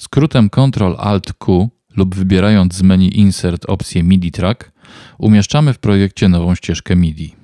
Skrótem Ctrl-Alt-Q lub wybierając z menu Insert opcję MIDI Track umieszczamy w projekcie nową ścieżkę MIDI.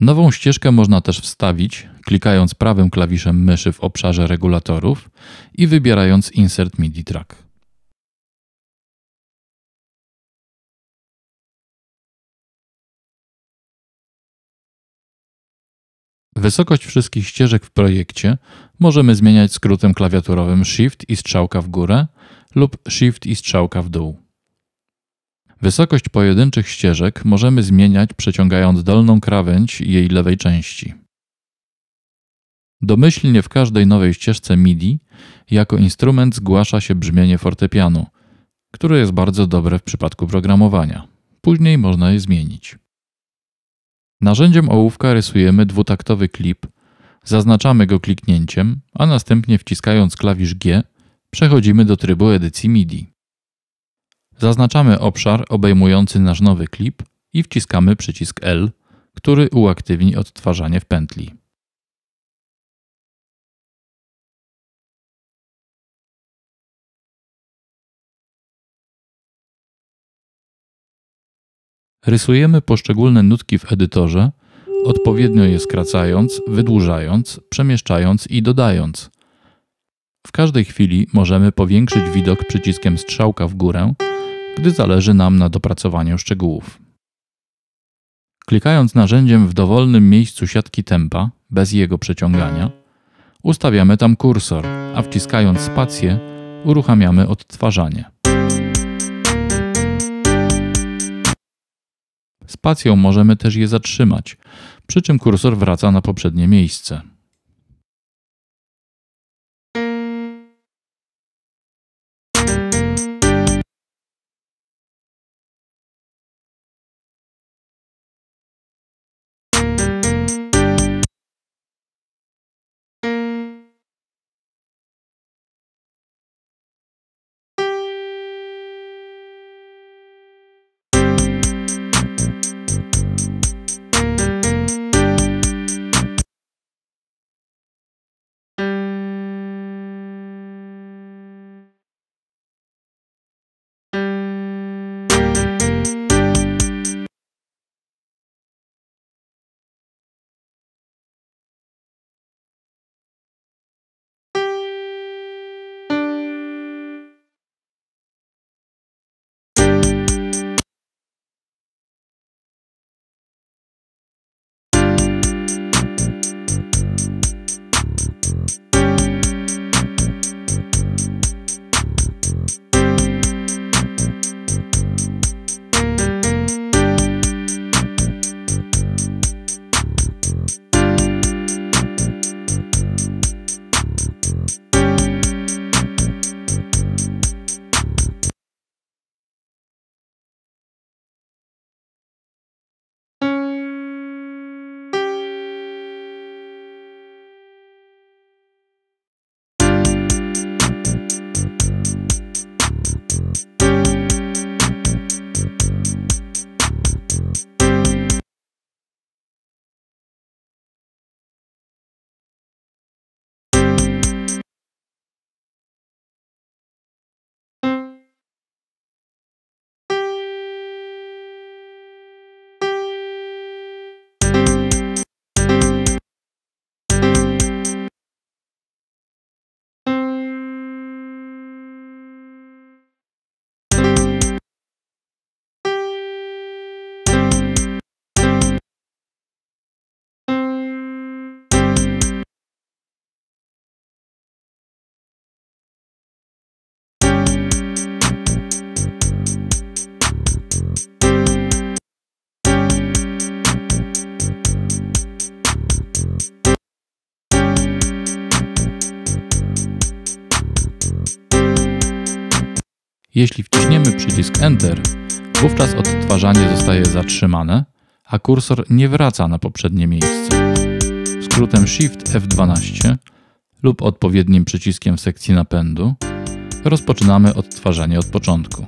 Nową ścieżkę można też wstawić, klikając prawym klawiszem myszy w obszarze regulatorów i wybierając Insert MIDI Track. Wysokość wszystkich ścieżek w projekcie możemy zmieniać skrótem klawiaturowym Shift i strzałka w górę lub Shift i strzałka w dół. Wysokość pojedynczych ścieżek możemy zmieniać przeciągając dolną krawędź jej lewej części. Domyślnie w każdej nowej ścieżce MIDI jako instrument zgłasza się brzmienie fortepianu, które jest bardzo dobre w przypadku programowania. Później można je zmienić. Narzędziem ołówka rysujemy dwutaktowy klip, zaznaczamy go kliknięciem, a następnie wciskając klawisz G przechodzimy do trybu edycji MIDI. Zaznaczamy obszar obejmujący nasz nowy klip i wciskamy przycisk L, który uaktywni odtwarzanie w pętli. Rysujemy poszczególne nutki w edytorze, odpowiednio je skracając, wydłużając, przemieszczając i dodając. W każdej chwili możemy powiększyć widok przyciskiem strzałka w górę, gdy zależy nam na dopracowaniu szczegółów. Klikając narzędziem w dowolnym miejscu siatki tempa, bez jego przeciągania, ustawiamy tam kursor, a wciskając spację uruchamiamy odtwarzanie. Spacją możemy też je zatrzymać, przy czym kursor wraca na poprzednie miejsce. Jeśli wciśniemy przycisk Enter, wówczas odtwarzanie zostaje zatrzymane, a kursor nie wraca na poprzednie miejsce. skrótem Shift F12 lub odpowiednim przyciskiem w sekcji napędu rozpoczynamy odtwarzanie od początku.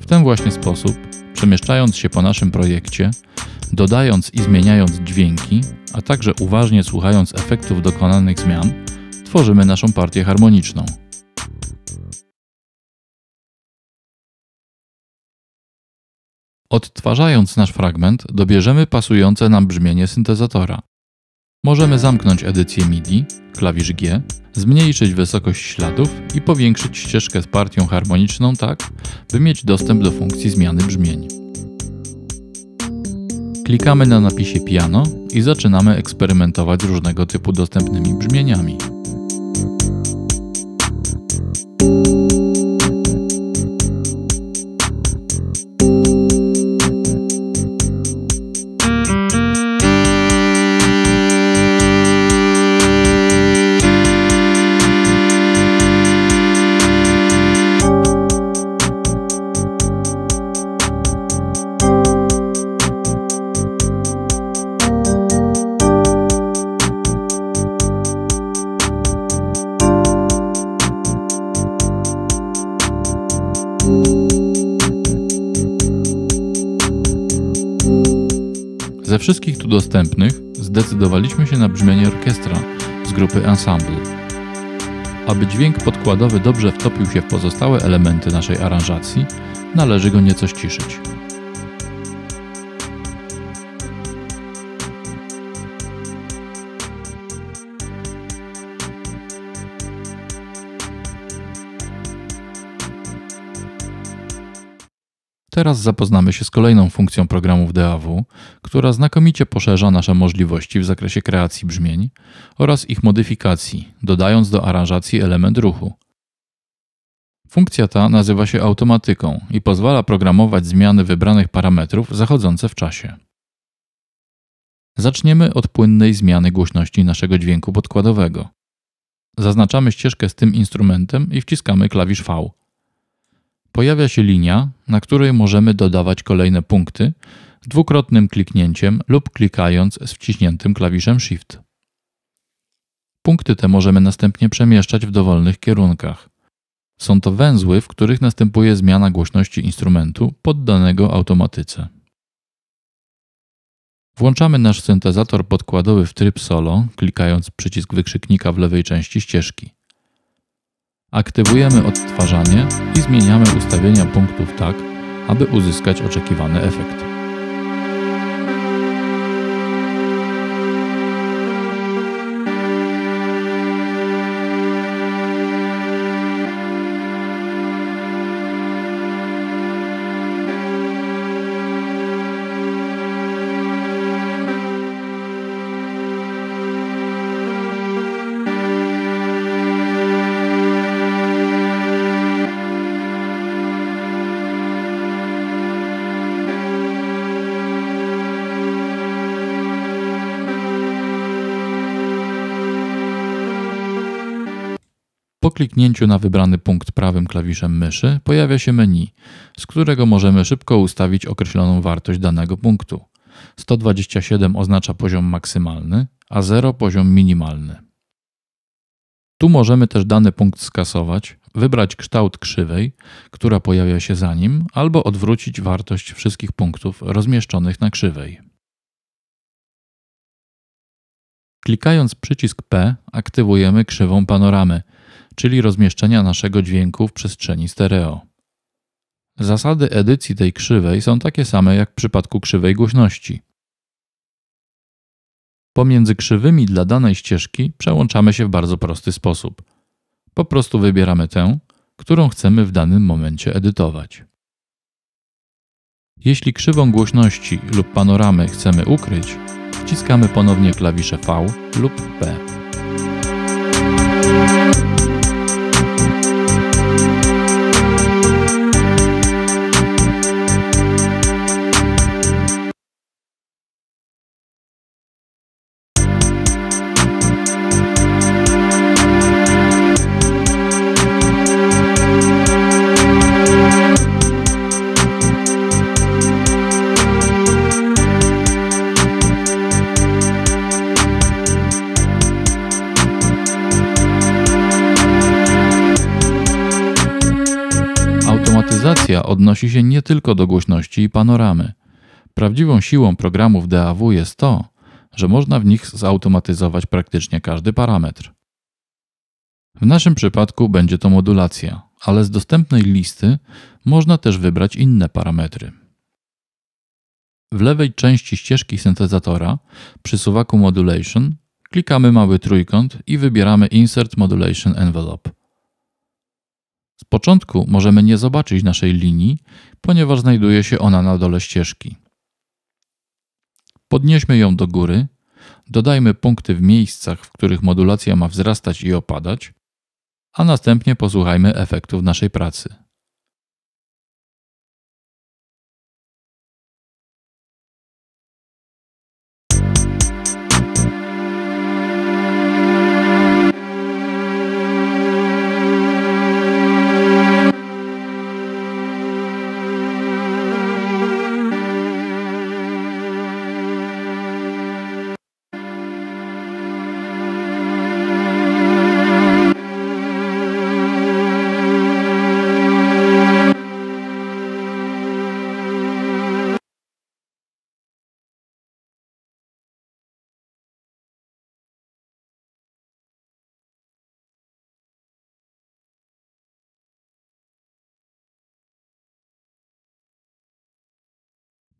W ten właśnie sposób, przemieszczając się po naszym projekcie, dodając i zmieniając dźwięki, a także uważnie słuchając efektów dokonanych zmian, tworzymy naszą partię harmoniczną. Odtwarzając nasz fragment, dobierzemy pasujące nam brzmienie syntezatora. Możemy zamknąć edycję MIDI, klawisz G, zmniejszyć wysokość śladów i powiększyć ścieżkę z partią harmoniczną tak, by mieć dostęp do funkcji zmiany brzmień. Klikamy na napisie piano i zaczynamy eksperymentować z różnego typu dostępnymi brzmieniami. Ze wszystkich tu dostępnych zdecydowaliśmy się na brzmienie orkiestra z grupy Ensemble. Aby dźwięk podkładowy dobrze wtopił się w pozostałe elementy naszej aranżacji, należy go nieco ściszyć. Teraz zapoznamy się z kolejną funkcją programów DAW, która znakomicie poszerza nasze możliwości w zakresie kreacji brzmień oraz ich modyfikacji, dodając do aranżacji element ruchu. Funkcja ta nazywa się automatyką i pozwala programować zmiany wybranych parametrów zachodzące w czasie. Zaczniemy od płynnej zmiany głośności naszego dźwięku podkładowego. Zaznaczamy ścieżkę z tym instrumentem i wciskamy klawisz V. Pojawia się linia, na której możemy dodawać kolejne punkty dwukrotnym kliknięciem lub klikając z wciśniętym klawiszem Shift. Punkty te możemy następnie przemieszczać w dowolnych kierunkach. Są to węzły, w których następuje zmiana głośności instrumentu poddanego automatyce. Włączamy nasz syntezator podkładowy w tryb solo, klikając przycisk wykrzyknika w lewej części ścieżki. Aktywujemy odtwarzanie i zmieniamy ustawienia punktów tak, aby uzyskać oczekiwany efekt. Kliknięciu na wybrany punkt prawym klawiszem myszy pojawia się menu, z którego możemy szybko ustawić określoną wartość danego punktu. 127 oznacza poziom maksymalny, a 0 poziom minimalny. Tu możemy też dany punkt skasować, wybrać kształt krzywej, która pojawia się za nim, albo odwrócić wartość wszystkich punktów rozmieszczonych na krzywej. Klikając przycisk P aktywujemy krzywą panoramy – czyli rozmieszczenia naszego dźwięku w przestrzeni stereo. Zasady edycji tej krzywej są takie same jak w przypadku krzywej głośności. Pomiędzy krzywymi dla danej ścieżki przełączamy się w bardzo prosty sposób. Po prostu wybieramy tę, którą chcemy w danym momencie edytować. Jeśli krzywą głośności lub panoramy chcemy ukryć, wciskamy ponownie klawisze V lub P. Modulacja odnosi się nie tylko do głośności i panoramy. Prawdziwą siłą programów DAW jest to, że można w nich zautomatyzować praktycznie każdy parametr. W naszym przypadku będzie to modulacja, ale z dostępnej listy można też wybrać inne parametry. W lewej części ścieżki syntezatora przy suwaku Modulation klikamy mały trójkąt i wybieramy Insert Modulation Envelope. Z początku możemy nie zobaczyć naszej linii, ponieważ znajduje się ona na dole ścieżki. Podnieśmy ją do góry, dodajmy punkty w miejscach, w których modulacja ma wzrastać i opadać, a następnie posłuchajmy efektów naszej pracy.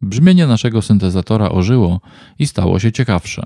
Brzmienie naszego syntezatora ożyło i stało się ciekawsze.